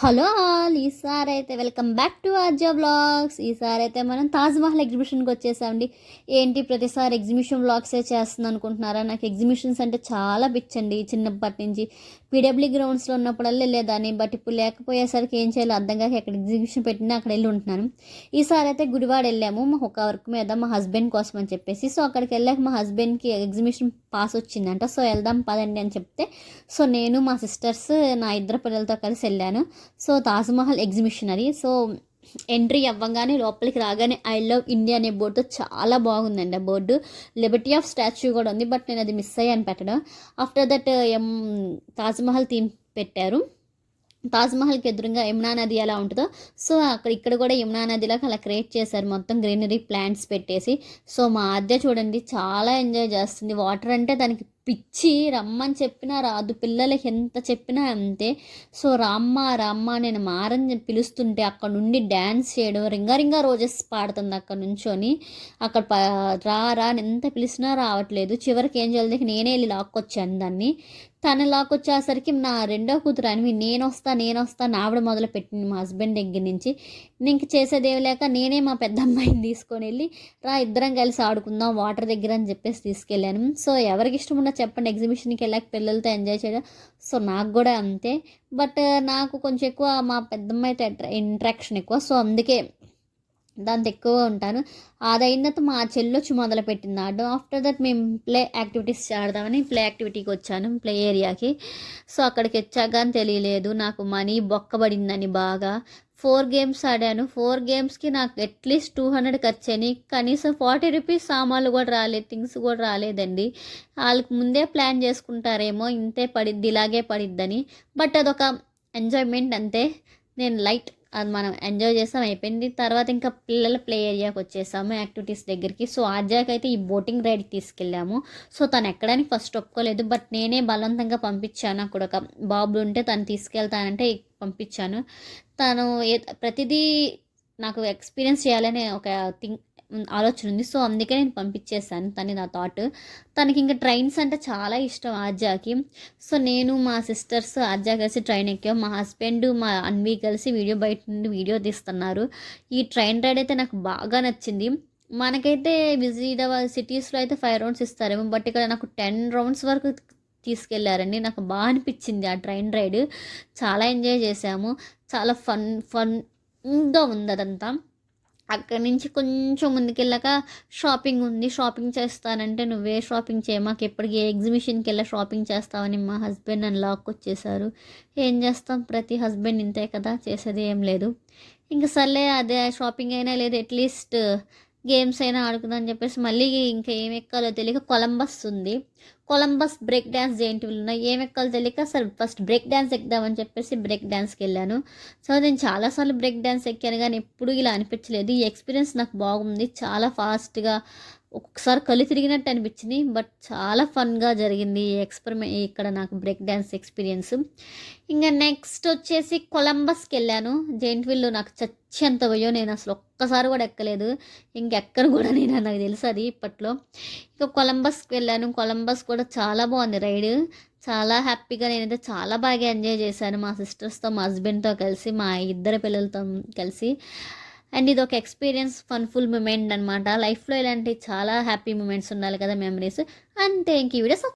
Hello all ఈసారి అయితే welcome back to Arja blogs ఈసారి అయితే మనం తాజ్మహల్ ఎగ్జిబిషన్కి వచ్చేసామండి. ఏంటి ప్రతిసారి ఎగ్జిబిషన్ బ్లాగ్సే చేస్తుంది అనుకుంటున్నారా? నాకు ఎగ్జిబిషన్స్ అంటే చాలా పిచ్చండి. చిన్నప్పటి నుంచి పీడబ్ల్యూ గ్రౌండ్స్లో ఉన్నప్పుడల్లా వెళ్ళేదాన్ని. బట్ ఇప్పుడు లేకపోయేసరికి ఏం చేయాలో అర్థం కాక ఎక్కడ ఎగ్జిబిషన్ పెట్టినా అక్కడ వెళ్ళి ఉంటున్నాను. ఈసారి అయితే గుడివాడ వెళ్ళాము. మా ఒక వర్క్ మీద మా హస్బెండ్ కోసం అని చెప్పేసి. సో అక్కడికి వెళ్ళాక మా హస్బెండ్కి ఎగ్జిబిషన్ పాస్ వచ్చిందంట. సో వెళ్దాం పదండి అని చెప్తే. సో నేను మా సిస్టర్స్ నా ఇద్దరు పిల్లలతో కలిసి వెళ్ళాను. సో తాజ్మహల్ ఎగ్జిబిషన్ అది. సో ఎంట్రీ అవ్వగానే లోపలికి రాగానే ఐ లవ్ ఇండియా అనే బోర్డు చాలా బాగుందండి ఆ బోర్డు. లిబర్టీ ఆఫ్ స్టాచ్యూ కూడా ఉంది బట్ నేను అది మిస్ అయ్యాను పెట్టడం. After that um Taj Mahal theme పెట్టారు. తాజ్మహల్కి ఎదురుగా యమునా నది ఎలా ఉంటుందో. సో అక్కడ ఇక్కడ కూడా యమునా నదిలాగా అలా క్రియేట్ చేశారు. మొత్తం గ్రీనరీ ప్లాంట్స్ పెట్టేసి. సో మా ఆద్య చూడండి చాలా ఎంజాయ్ చేస్తుంది. వాటర్ అంటే దానికి పిచ్చి రమ్మని చెప్పినా రాదు పిల్లలకి ఎంత చెప్పినా అంతే. సో రామ్మ రామ్మ నేను మారని పిలుస్తుంటే అక్కడ నుండి డ్యాన్స్ చేయడం రింగా రింగా రోజెస్ పాడుతుంది అక్కడ నుంచొని. అక్కడ రా రా అని ఎంత పిలిచినా రావట్లేదు. చివరికి ఏం చేయలేదు నేనే వెళ్ళి లాక్కొచ్చాను దాన్ని. తను లాక్కొచ్చేసరికి నా రెండో కూతురు అని నేను వస్తా నేను వస్తా నావిడ మొదలు పెట్టింది మా హస్బెండ్ దగ్గర నుంచి. నేను చేసేదేవి లేక నేనే మా పెద్ద అమ్మాయిని తీసుకొని వెళ్ళి రా ఇద్దరం కలిసి ఆడుకుందాం వాటర్ దగ్గర అని చెప్పేసి తీసుకెళ్ళాను. సో ఎవరికి ఇష్టం ఉన్న చెప్పండి ఎగ్జిబిషన్కి వెళ్ళాక పిల్లలతో ఎంజాయ్ చేయడం. సో నాకు కూడా అంతే. బట్ నాకు కొంచెం ఎక్కువ మా పెద్దమ్మ అయితే ఇంట్రాక్షన్ ఎక్కువ. సో అందుకే దాంతో ఎక్కువ ఉంటాను. అదైన తర్వాత మా చెల్లొచ్చి మొదలు పెట్టింది ఆడడం ఆఫ్టర్ దట్ మేము ప్లే యాక్టివిటీస్ ఆడదామని ప్లే యాక్టివిటీకి వచ్చాను ప్లే ఏరియాకి సో అక్కడికి వచ్చాక అని తెలియలేదు. నాకు మనీ బొక్కబడిందని బాగా. ఫోర్ గేమ్స్ ఆడాను. ఫోర్ గేమ్స్కి నాకు అట్లీస్ట్ టూ హండ్రెడ్కి వచ్చాయి కనీసం ఫార్టీ రూపీస్ సామాన్లు కూడా రాలేదు థింగ్స్ కూడా రాలేదండి. వాళ్ళకి ముందే ప్లాన్ చేసుకుంటారేమో ఇంతే పడిద్ది ఇలాగే పడిద్దని. బట్ అదొక ఎంజాయ్మెంట్ అంతే. నేను లైట్ అది మనం ఎంజాయ్ చేస్తాం అయిపోయింది. తర్వాత ఇంకా పిల్లల ప్లే ఏరియాకి వచ్చేసాము యాక్టివిటీస్ దగ్గరికి. సో ఆర్జాకి అయితే ఈ బోటింగ్ రైడ్కి తీసుకెళ్ళాము. సో తను ఎక్కడానికి ఫస్ట్ ఒప్పుకోలేదు. బట్ నేనే బలవంతంగా పంపించాను. అక్కడ ఒక బాబు ఉంటే తను తీసుకెళ్తానంటే పంపించాను. తను ప్రతిదీ నాకు ఎక్స్పీరియన్స్ చేయాలనే ఒక థింగ్ ఆలోచన ఉంది. సో అందుకే నేను పంపించేసాను తను నా థాట్. తనకి ఇంకా ట్రైన్స్ అంటే చాలా ఇష్టం ఆర్జాకి. సో నేను మా సిస్టర్స్ ఆర్జా కలిసి ట్రైన్ ఎక్కాం. మా హస్బెండ్ మా అన్వి కలిసి వీడియో బయట నుండి వీడియో తీస్తున్నారు. ఈ ట్రైన్ రైడ్ అయితే నాకు బాగా నచ్చింది. మనకైతే విజయవాడ సిటీస్లో అయితే ఫైవ్ రౌండ్స్ ఇస్తారేమో బట్ ఇక్కడ నాకు టెన్ రౌండ్స్ వరకు తీసుకెళ్ళారండి నాకు బాగా అనిపించింది. ఆ ట్రైన్ రైడ్ చాలా ఎంజాయ్ చేసాము చాలా ఫన్ ఫన్గా ఉంది అదంతా. అక్కడి నుంచి కొంచెం ముందుకెళ్ళాక షాపింగ్ ఉంది. షాపింగ్ చేస్తానంటే నువ్వే షాపింగ్ చేయ. మాకు ఎప్పటికీ ఎగ్జిబిషన్కి వెళ్ళా షాపింగ్ చేస్తావని మా హస్బెండ్ నన్ను లాక్ వచ్చేసారు. ఏం చేస్తాం? ప్రతి హస్బెండ్ ఇంతే కదా చేసేది ఏం లేదు. ఇంకా సర్లే అదే షాపింగ్ అయినా లేదు అట్లీస్ట్ గేమ్స్ అయినా ఆడుకుందని చెప్పేసి మళ్ళీ ఇంకా ఏం ఎక్కాలో తెలియక కొలంబస్ ఉంది. కొలంబస్ బ్రేక్ డ్యాన్స్ జేంటివి ఉన్నాయి. ఏం ఎక్కాలో తెలియక సార్ ఫస్ట్ బ్రేక్ డ్యాన్స్ ఎక్కుదామని చెప్పేసి బ్రేక్ డ్యాన్స్కి వెళ్ళాను. సో నేను చాలాసార్లు బ్రేక్ డ్యాన్స్ ఎక్కాను కానీ ఎప్పుడు ఇలా అనిపించలేదు. ఈ ఎక్స్పీరియన్స్ నాకు బాగుంది. చాలా ఫాస్ట్గా ఒక్కొక్కసారి కళ్ళు తిరిగినట్టు అనిపించింది బట్ చాలా ఫన్గా జరిగింది ఈ ఎక్స్పెరిమెంట్ ఇక్కడ నాకు బ్రేక్ డ్యాన్స్ ఎక్స్పీరియన్స్. ఇంకా నెక్స్ట్ వచ్చేసి కొలంబస్కి వెళ్ళాను. జైంట్విల్లో నాకు చచ్చేంత పోయో నేను అసలు ఒక్కసారి కూడా ఎక్కలేదు. ఇంకెక్కడ కూడా నేను నాకు తెలుసు అది ఇప్పట్లో. ఇంకా కొలంబస్కి వెళ్ళాను. కొలంబస్ కూడా చాలా బాగుంది రైడ్. చాలా హ్యాపీగా నేనైతే చాలా బాగా ఎంజాయ్ చేశాను. మా సిస్టర్స్తో మా హస్బెండ్తో కలిసి మా ఇద్దరు పిల్లలతో కలిసి. అండ్ ఇది ఒక ఎక్స్పీరియన్స్ ఫన్ఫుల్ మూమెంట్ అనమాట లైఫ్లో ఇలాంటి చాలా హ్యాపీ మూమెంట్స్ ఉండాలి కదా మెమరీస్ అంతే ఇంక ఈ వీడియో